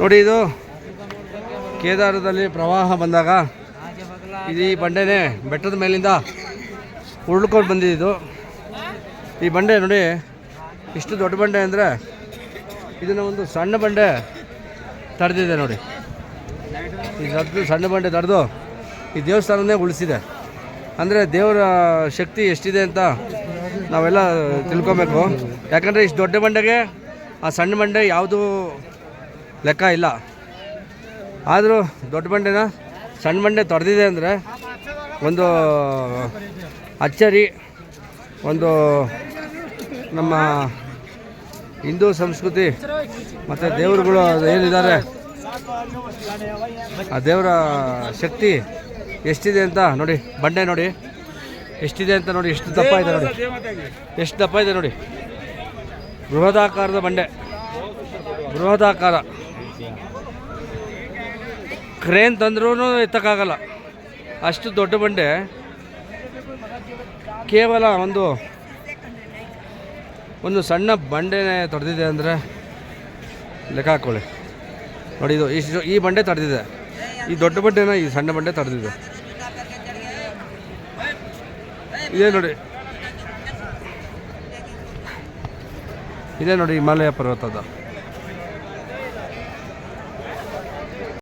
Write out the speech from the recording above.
ನೋಡಿ ಇದು ಕೇದಾರದಲ್ಲಿ ಪ್ರವಾಹ ಬಂದಾಗ ಇದು ಈ ಬಂಡೆನೇ ಬೆಟ್ಟದ ಮೇಲಿಂದ ಉರುಳ್ಕೊಂಡು ಬಂದಿದ್ದು. ಈ ಬಂಡೆ ನೋಡಿ ಇಷ್ಟು ದೊಡ್ಡ ಬಂಡೆ ಅಂದರೆ ಇದನ್ನು ಒಂದು ಸಣ್ಣ ಬಂಡೆ ತಡೆದಿದೆ ನೋಡಿ. ಈ ಸಣ್ಣ ಬಂಡೆ ತಡೆದು ಈ ದೇವಸ್ಥಾನವನ್ನೇ ಉಳಿಸಿದೆ. ಅಂದರೆ ದೇವರ ಶಕ್ತಿ ಎಷ್ಟಿದೆ ಅಂತ ನಾವೆಲ್ಲ ತಿಳ್ಕೊಬೇಕು. ಯಾಕಂದರೆ ಇಷ್ಟು ದೊಡ್ಡ ಬಂಡೆಗೆ ಆ ಸಣ್ಣ ಬಂಡೆ ಯಾವುದೂ ಲೆಕ್ಕ ಇಲ್ಲ. ಆದರೂ ದೊಡ್ಡ ಬಂಡೆನ ಸಣ್ಣ ಬಂಡೆ ತೊಡೆದಿದೆ ಅಂದರೆ ಒಂದು ಅಚ್ಚರಿ, ಒಂದು ನಮ್ಮ ಹಿಂದೂ ಸಂಸ್ಕೃತಿ ಮತ್ತು ದೇವರುಗಳು ಏನಿದ್ದಾರೆ, ಆ ದೇವರ ಶಕ್ತಿ ಎಷ್ಟಿದೆ ಅಂತ ನೋಡಿ, ಬಂಡೆ ನೋಡಿ. ಎಷ್ಟಿದೆ ಅಂತ ನೋಡಿ, ಎಷ್ಟು ದಪ್ಪ ಇದೆ ನೋಡಿ. ಎಷ್ಟು ದಪ್ಪ ಇದೆ ನೋಡಿ. ಬೃಹದಾಕಾರದ ಬಂಡೆ. ಬೃಹದಾಕಾರ. ಕ್ರೇನ್ ತಂದ್ರೂ ಎತ್ತಕ್ಕಾಗಲ್ಲ. ಅಷ್ಟು ದೊಡ್ಡ ಬಂಡೆ. ಕೇವಲ ಒಂದು ಒಂದು ಸಣ್ಣ ಬಂಡೆನೇ ತೊಡೆದಿದೆ ಅಂದರೆ ಲೆಕ್ಕ ಹಾಕ್ಕೊಳ್ಳಿ ನೋಡಿ ಇದು ಇಷ್ಟು ಈ ಬಂಡೆ ತಡೆದಿದೆ. ಈ ದೊಡ್ಡ ಬಂಡೆನ ಈ ಸಣ್ಣ ಬಂಡೆ ತಡೆದಿದೆ. ಇದೇ ನೋಡಿ. ಇದೇ ನೋಡಿ ಹಿಮಾಲಯ ಪರ್ವತದ.